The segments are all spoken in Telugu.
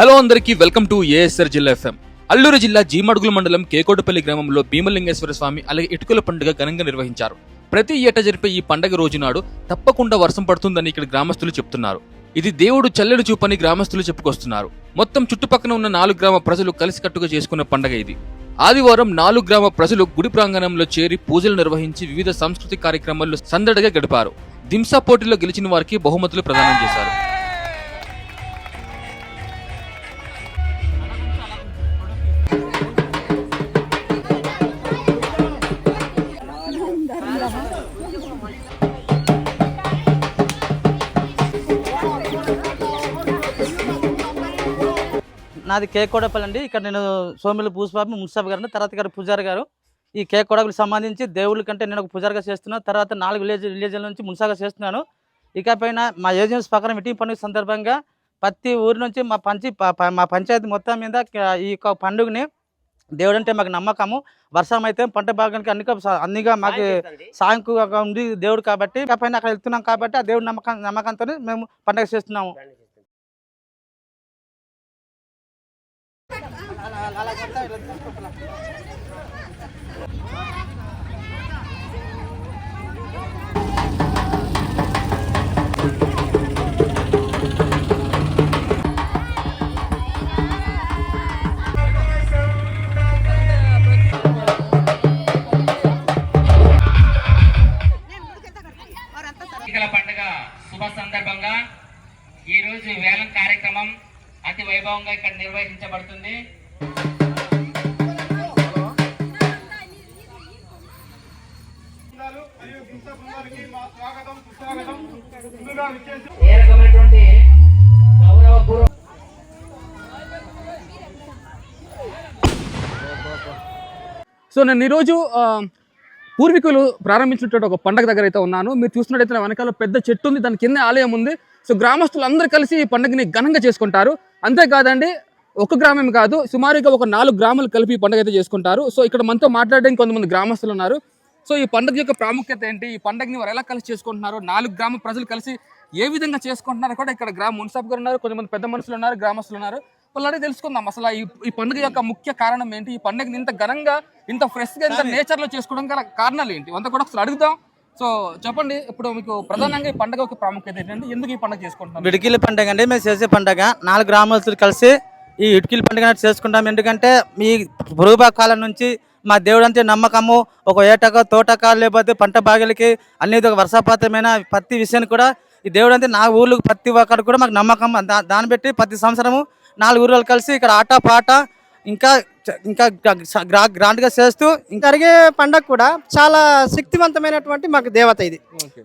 హలో అందరికీ వెల్కమ్ టు ఏఎస్ఆర్ జిల్లా ఎఫ్ఎం. అల్లూరు జిల్లా జీమడుగుల మండలం కేకోటపల్లి గ్రామంలో భీమలింగేశ్వర స్వామి అలాగే ఇటుకల పండుగ ఘనంగా నిర్వహించారు. ప్రతి ఏటా జరిపే ఈ పండగ రోజు నాడు తప్పకుండా వర్షం పడుతుందని ఇక్కడ గ్రామస్తులు చెప్తున్నారు. ఇది దేవుడు చల్లెడు చూపని గ్రామస్తులు చెప్పుకొస్తున్నారు. మొత్తం చుట్టుపక్కల ఉన్న నాలుగు గ్రామ ప్రజలు కలిసికట్టుగా చేసుకున్న పండగ ఇది. ఆదివారం నాలుగు గ్రామ ప్రజలు గుడి ప్రాంగణంలో చేరి పూజలు నిర్వహించి వివిధ సాంస్కృతిక కార్యక్రమాల్లో సందడిగా గడిపారు. దింసా పోటీలో గెలిచిన వారికి బహుమతులు ప్రదానం చేశారు. నాది కేకోడపల్లి అండి. ఇక్కడ నేను సోమిలి భూస్వామి మున్సాబ్ గారు తర్వాత గారు పూజారి గారు. ఈ కేకోడకు సంబంధించి దేవుళ్ళ కంటే నేను ఒక పూజారిగా చేస్తున్నాను తర్వాత నాలుగు విలేజ్ విలేజ్ల నుంచి మున్సాగా చేస్తున్నాను. ఇకపైన మా ఏజెన్సీ ప్రకారం మీటింగ్ పండుగ సందర్భంగా ప్రతి ఊరి నుంచి మా పంచి మా పంచాయతీ మొత్తం మీద ఈ యొక్క పండుగని దేవుడు అంటే మాకు నమ్మకము. వర్షం అయితే పంట భాగానికి అన్ని అన్నిగా మాకు సాయంకుగా ఉంది దేవుడు కాబట్టి. ఇకపైన అక్కడ వెళ్తున్నాం కాబట్టి ఆ దేవుడి నమ్మకం నమ్మకంతో మేము పండుగ చేస్తున్నాము. సందర్భంగా ఈరోజు వేలం కార్యక్రమం అతి వైభవంగా ఇక్కడ నిర్వహించబడుతుంది. సో నేను ఈరోజు పూర్వీకులు ప్రారంభించినటువంటి ఒక పండగ దగ్గర అయితే ఉన్నాను. మీరు చూస్తున్నట్టయితే నా వెనకాల పెద్ద చెట్టు ఉంది దాని కింద ఆలయం ఉంది. సో గ్రామస్తులు అందరూ కలిసి ఈ పండుగని ఘనంగా చేసుకుంటారు. అంతేకాదండి ఒక గ్రామం కాదు సుమారుగా ఒక నాలుగు గ్రామాలు కలిపి ఈ పండుగ అయితే చేసుకుంటారు. సో ఇక్కడ మనతో మాట్లాడడానికి కొంతమంది గ్రామస్తులు ఉన్నారు. సో ఈ పండుగ యొక్క ప్రాముఖ్యత ఏంటి? ఈ పండుగని వారు ఎలా కలిసి చేసుకుంటున్నారు? నాలుగు గ్రామ ప్రజలు కలిసి ఏ విధంగా చేసుకుంటున్నారు? కూడా ఇక్కడ గ్రామ మున్సాబ్ గారు ఉన్నారు కొంతమంది పెద్ద మనుషులు ఉన్నారు గ్రామస్తులు ఉన్నారు. వాళ్ళని తెలుసుకుందాం. అసలు ఈ పండుగ యొక్క ముఖ్య కారణం ఏంటి? ఈ పండుగని ఇంత ఘనంగా ఇంత ఫ్రెష్గా ఇంత నేచర్లో చేసుకోవడం గల కారణాలు ఏంటి? అంతా కూడా ఒకసారి అడుగుదాం. సో చెప్పండి. ఇప్పుడు మీకు ప్రధానంగా ఈ పండుగ యొక్క ప్రాముఖ్యత ఏంటంటే ఎందుకు ఈ పండుగ చేసుకుంటున్నారు విడికిలి పండుగ అండి. మేము చేసే పండుగ. నాలుగు గ్రామస్తులు కలిసి ఈ ఇటుకిలి పండుగ చేసుకుంటాం. ఎందుకంటే మీ పూర్వ కాలం నుంచి మా దేవుడు అంటే నమ్మకము. ఒక ఏటక తోటక లేకపోతే పంట బాగలకి అనేది ఒక వర్షపాతమైన ప్రతి విషయాన్ని కూడా ఈ దేవుడు అంటే నా ఊర్లో ప్రతి ఒక్కరు కూడా మాకు నమ్మకం. దాన్ని బట్టి ప్రతి సంవత్సరము నాలుగు ఊర్లు కలిసి ఇక్కడ ఆట పాట ఇంకా ఇంకా గ్రా గ్రాండ్గా చేస్తూ ఇంకా జరిగే పండగ కూడా చాలా శక్తివంతమైనటువంటి మాకు దేవత ఇది.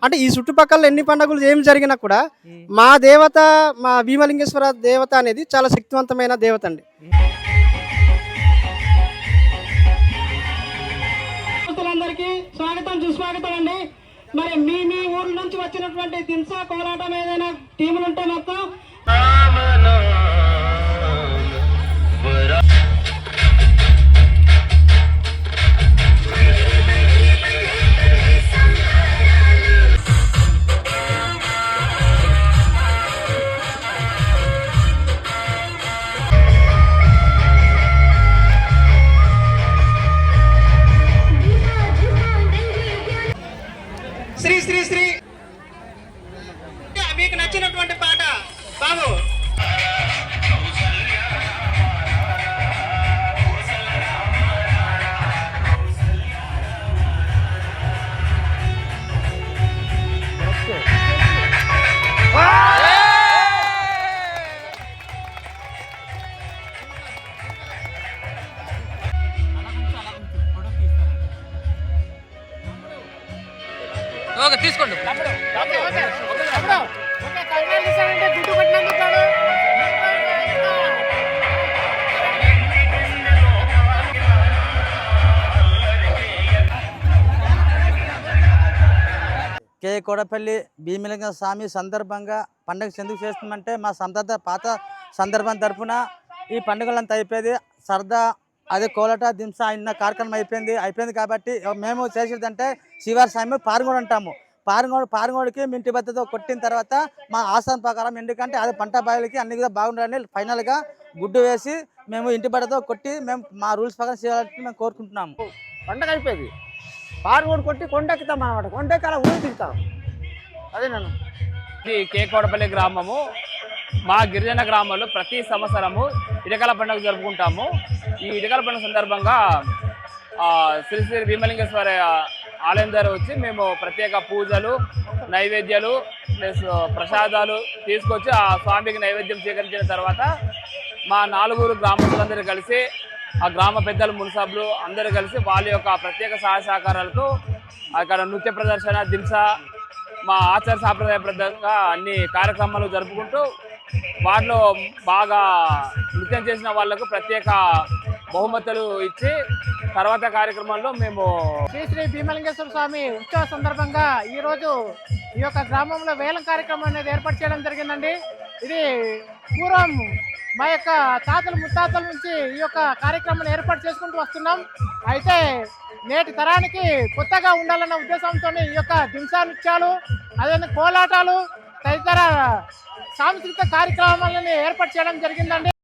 అంటే ఈ చుట్టుపక్కల ఎన్ని పండుగలు ఏమి జరిగినా కూడా మా దేవత మా భీమలింగేశ్వర దేవత అనేది చాలా శక్తివంతమైన దేవత అండి. స్వాగతం సుస్వాగతం అండి. మరి మీ మీ ఊర్ల నుంచి వచ్చినటువంటి దింసా కోలాటం ఏదైనా టీములు ఉంటే మొత్తం ఓకే తీసుకోండి. కే కోడపల్లి భీమలింగ స్వామి సందర్భంగా పండుగ ఎందుకు చేస్తుందంటే మా సంత పాత సందర్భం తరఫున ఈ పండుగలంతా అయిపోయేది. సరదా అదే కోలట దింస అయిన కార్యక్రమం అయిపోయింది. అయిపోయింది కాబట్టి మేము చేసేదంటే శివారి స్వామి పాల్గొని అంటాము. పారంగోడు పారంగోడికి మీ ఇంటి బద్దతో కొట్టిన తర్వాత మా ఆసాన్ ప్రకారం ఎందుకంటే అది పంట బాయిలకి అన్ని కూడా బాగుండాలని ఫైనల్గా గుడ్డు వేసి మేము ఇంటి బట్టతో కొట్టి మేము మా రూల్స్ ప్రకారం చేయాలని మేము కోరుకుంటున్నాము. పండగ అయిపోయింది. పారుగోడు కొట్టి కొండెక్కుతాం అనమాట కొండెక్కి అలా ఊరు దిగుతాం అదే నన్ను. ఇది కేకోడపల్లి గ్రామము. మా గిరిజన గ్రామంలో ప్రతి సంవత్సరము ఇటకల పండుగ జరుపుకుంటాము. ఈ ఇటకల పండుగ సందర్భంగా శ్రీ శ్రీ భీమలింగేశ్వర ఆలయం ద్వారా వచ్చి మేము ప్రత్యేక పూజలు నైవేద్యాలు ప్లస్ ప్రసాదాలు తీసుకొచ్చి ఆ స్వామికి నైవేద్యం స్వీకరించిన తర్వాత మా నాలుగురు గ్రామస్తులందరూ కలిసి ఆ గ్రామ పెద్దలు మున్సబ్లు అందరూ కలిసి వాళ్ళ యొక్క ప్రత్యేక సహాయ సహకారాలతో అక్కడ నృత్య ప్రదర్శన దింస మా ఆచార సాంప్రదాయబద్ధంగా అన్ని కార్యక్రమాలు జరుపుకుంటూ వాటిలో బాగా నృత్యం చేసిన వాళ్ళకు ప్రత్యేక బహుమతులు ఇచ్చి తర్వాత కార్యక్రమంలో మేము శ్రీ శ్రీ భీమలింగేశ్వర స్వామి ఉత్సవ సందర్భంగా ఈరోజు ఈ యొక్క గ్రామంలో వేలం కార్యక్రమం అనేది ఏర్పాటు చేయడం జరిగిందండి. ఇది పూర్వం మా యొక్క తాతలు ముత్తాతల నుంచి ఈ యొక్క కార్యక్రమాన్ని ఏర్పాటు చేసుకుంటూ వస్తున్నాం. అయితే నేటి తరానికి కొత్తగా ఉండాలన్న ఉద్దేశంతో ఈ యొక్క దింసా నృత్యాలు అదే కోలాటాలు సాంస్కృతిక కార్యక్రమాలను ఏర్పాటు చేయడం జరిగిందండి.